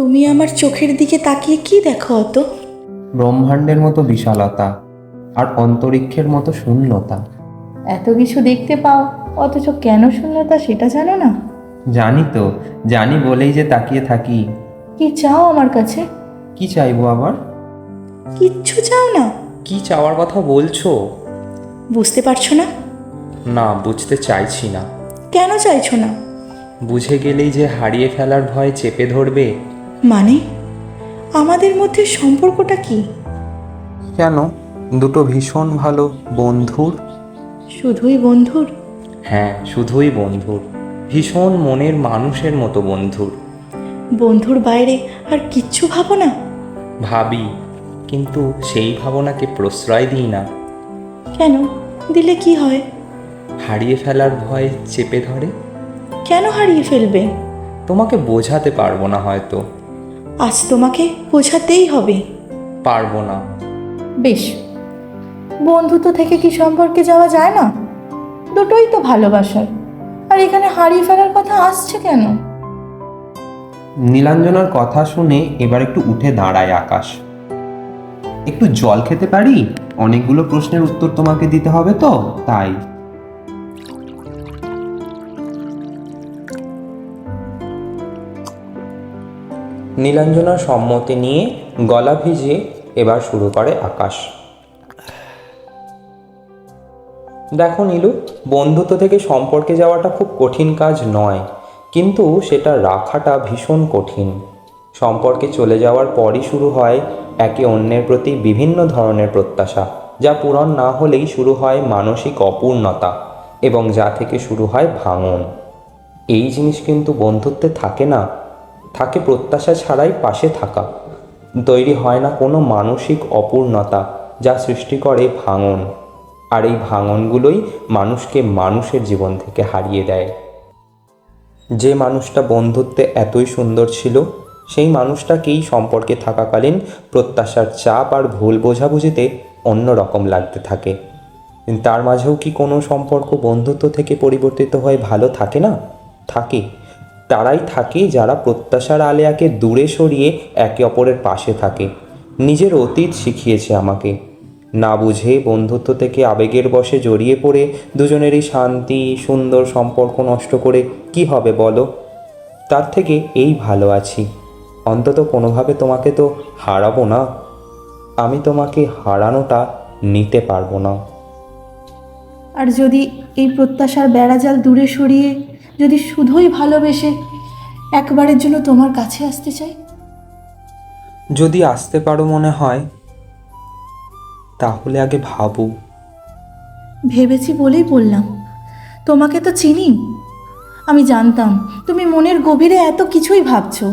তুমি আমার চোখের দিকে তাকিয়ে কি দেখো অত? ব্রহ্মাণ্ডের মতো বিশালতা আর অন্তরিক্ষের মতো শূন্যতা। এত কিছু দেখতে পাও অথচ কেন শূন্যতা সেটা জানো না? জানি তো জানি বলেই যে তাকিয়ে থাকি। কি চাও আমার কাছে? কি চাইব আবার? কিচ্ছু চাও না। কি চাওয়ার কথা বলছো? বুঝতে পারছ না? না বুঝতে চাইছি না। কেন চাইছো না? বুঝে গেলেই যে হারিয়ে ফেলার ভয় চেপে ধরবে মানে? আমাদের মধ্যে সম্পর্কটা কি? কেন? দুটো ভীষণ ভালো বন্ধুর? শুধুই বন্ধুর? হ্যাঁ শুধুই বন্ধুর। ভীষণ মনের মানুষের মতো বন্ধুর। বন্ধুর বাইরে আর কিচ্ছু ভাবো না। ভাবি কিন্তু সেই ভাবনাকে প্রশ্রয় দিই না। কেন? দিলে কি হয়? হারিয়ে ফেলার ভয় চেপে ধরে। কেন হারিয়ে ফেলবে? তোমাকে বোঝাতে পারব না হয়তো। আজ তোমাকে বোঝাতেই হবে। পারব না। বেশ। বন্ধুত্ব থেকে কি সম্পর্কে যাওয়া যায় না? দুটোই তো ভালোবাসার। আর এখানে হারিয়ে ফেলার কথা আসছে কেন? নীলাঞ্জনার কথা শুনে এবার একটু উঠে দাঁড়ায় আকাশ। একটু জল খেতে পারি? অনেকগুলো প্রশ্নের উত্তর তোমাকে দিতে হবে তো তাই। নীলাঞ্জনার সম্মতি নিয়ে গলা ভিজে এবার শুরু করে আকাশ। দেখো নীলু, বন্ধুত্ব থেকে সম্পর্কে যাওয়াটা খুব কঠিন কাজ নয়, কিন্তু সেটা রাখাটা ভীষণ কঠিন। সম্পর্কে চলে যাওয়ার পরই শুরু হয় একে অন্যের প্রতি বিভিন্ন ধরনের প্রত্যাশা, যা পূরণ না হলেই শুরু হয় মানসিক অপূর্ণতা এবং যা থেকে শুরু হয় ভাঙন। এই জিনিস কিন্তু বন্ধুত্বে থাকে না থাকে প্রত্যাশা ছাড়াই পাশে থাকা। তৈরি হয় না কোনো মানসিক অপূর্ণতা যা সৃষ্টি করে ভাঙন। আর এই ভাঙনগুলোই মানুষকে মানুষের জীবন থেকে হারিয়ে দেয়। যে মানুষটা বন্ধুত্বে এতই সুন্দর ছিল, সেই মানুষটাকেই সম্পর্কে থাকাকালীন প্রত্যাশার চাপ আর ভুল বোঝাবুঝিতে অন্য রকম লাগতে থাকে। তার মাঝেও কি কোনো সম্পর্ক বন্ধুত্ব থেকে পরিবর্তিত হয়ে ভালো থাকে না? থাকে। তারাই থাকে যারা প্রত্যাশার আলেয়াকে দূরে সরিয়ে একে অপরের পাশে থাকে। নিজের অতীত শিখিয়েছে আমাকে। না বুঝে বন্ধুত্ব থেকে আবেগের বশে জড়িয়ে পড়ে দুজনেরই শান্তি, সুন্দর সম্পর্ক নষ্ট করে কি হবে বলো? তার থেকে এই ভালো আছি। অন্তত কোনোভাবে তোমাকে তো হারাবো না। আমি তোমাকে হারানোটা নিতে পারব না। আর যদি এই প্রত্যাশার বেড়াজাল দূরে সরিয়ে যদি শুধুই ভালোবেসে একবারের জন্য তোমার কাছে আসতে চাই? যদি আসতে পারো মনে হয় তাহলে আগে ভাবো। ভেবেছি বলেই বললাম। তোমাকে তো চিনি। আমি জানতাম তুমি মনের গভীরে এত কিছুই ভাবছ।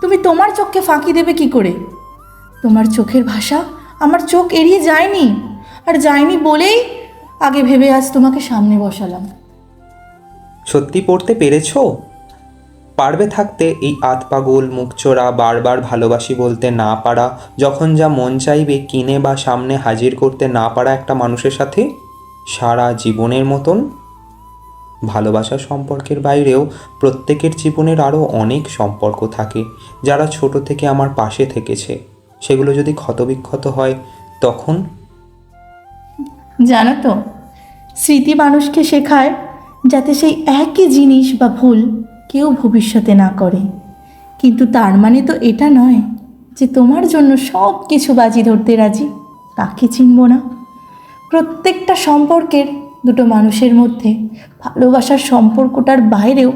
তুমি তোমার চোখকে ফাঁকি দেবে কি করে? তোমার চোখের ভাষা আমার চোখ এড়িয়ে যায়নি। আর যায়নি বলেই আগে ভেবে আজ তোমাকে সামনে বসালাম। সত্যি পড়তে পেরেছ? পারবে থাকতে এই আত পাগল মুখচোরা বারবার ভালোবাসি বলতে না পারা, যখন যা মন চাইবে কিনে বা সামনে হাজির করতে না পারা একটা মানুষের সাথে? সারা জীবনের মতন? ভালোবাসা সম্পর্কের বাইরেও প্রত্যেকের জীবনের আরও অনেক সম্পর্ক থাকে, যারা ছোট থেকে আমার পাশে থেকেছে। সেগুলো যদি ক্ষতবিক্ষত হয়, তখন? জানো তো, স্মৃতি মানুষকে শেখায় যাতে সেই একই জিনিস বা ভুল কেউ ভবিষ্যতে না করে। কিন্তু তার মানে তো এটা নয় যে তোমার জন্য সব কিছু বাজি ধরতে রাজি, তাকে চিনব না। প্রত্যেকটা সম্পর্কের দুটো মানুষের মধ্যে ভালোবাসার সম্পর্কটার বাইরেও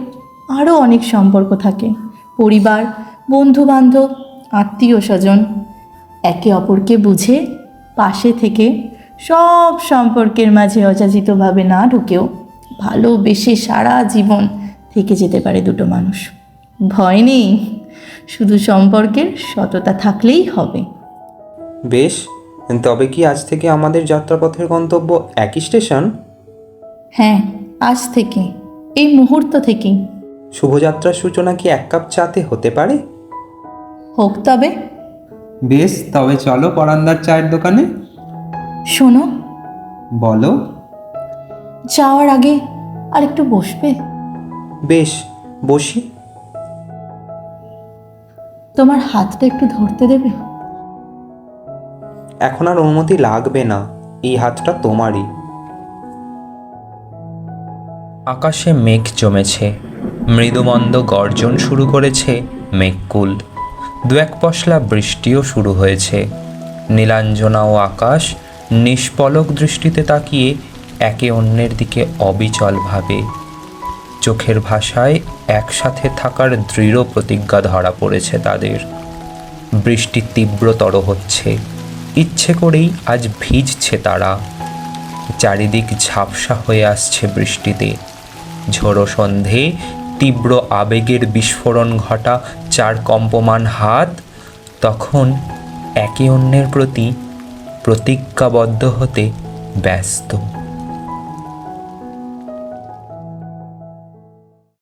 আরও অনেক সম্পর্ক থাকে। পরিবার বন্ধু বান্ধব আত্মীয় স্বজন, একে অপরকে বুঝে পাশে থেকে সব সম্পর্কের মাঝে অযাচিতভাবে না ঢুকেও ভালোবেসে সারা জীবন থেকে যেতে পারে দুটো মানুষ। ভয় নেই শুধু সম্পর্কের সততা থাকলেই হবে। বেশ তবে কি আজ থেকে আমাদের যাত্রাপথের গন্তব্য একই স্টেশন? হ্যাঁ আজ থেকে এই মুহূর্ত থেকেই। শুভযাত্রার সূচনা কি এক কাপ চাতে হতে পারে? হোক তবে। বেশ তবে চলো পরান্দার চায়ের দোকানে। শোনো। বলো। যাওয়ার আগে আর একটু বসবে? বেশ বসি। তোমার হাতটা একটু ধরতে দেবে? এখন আর অনুমতি লাগবে না এই হাতটা তোমারই। আকাশে মেঘ জমেছে মৃদুমন্দ গর্জন শুরু করেছে মেঘকুল। দু এক পশলা বৃষ্টিও শুরু হয়েছে নীলাঞ্জনা ও আকাশ নিষ্পলক দৃষ্টিতে তাকিয়ে একে অন্যের দিকে অবিচলভাবে। চোখের ভাষায় একসাথে থাকার দৃঢ় প্রতিজ্ঞা ধরা পড়েছে তাদের। বৃষ্টি তীব্রতর হচ্ছে। ইচ্ছে করেই আজ ভিজছে তারা। চারিদিক ঝাপসা হয়ে আসছে বৃষ্টিতে। ঝোড়ো সন্ধে, তীব্র আবেগের বিস্ফোরণ ঘটা চার কম্পমান হাত, তখন একে অন্যের প্রতি প্রতিজ্ঞাবদ্ধ হতে ব্যস্ত।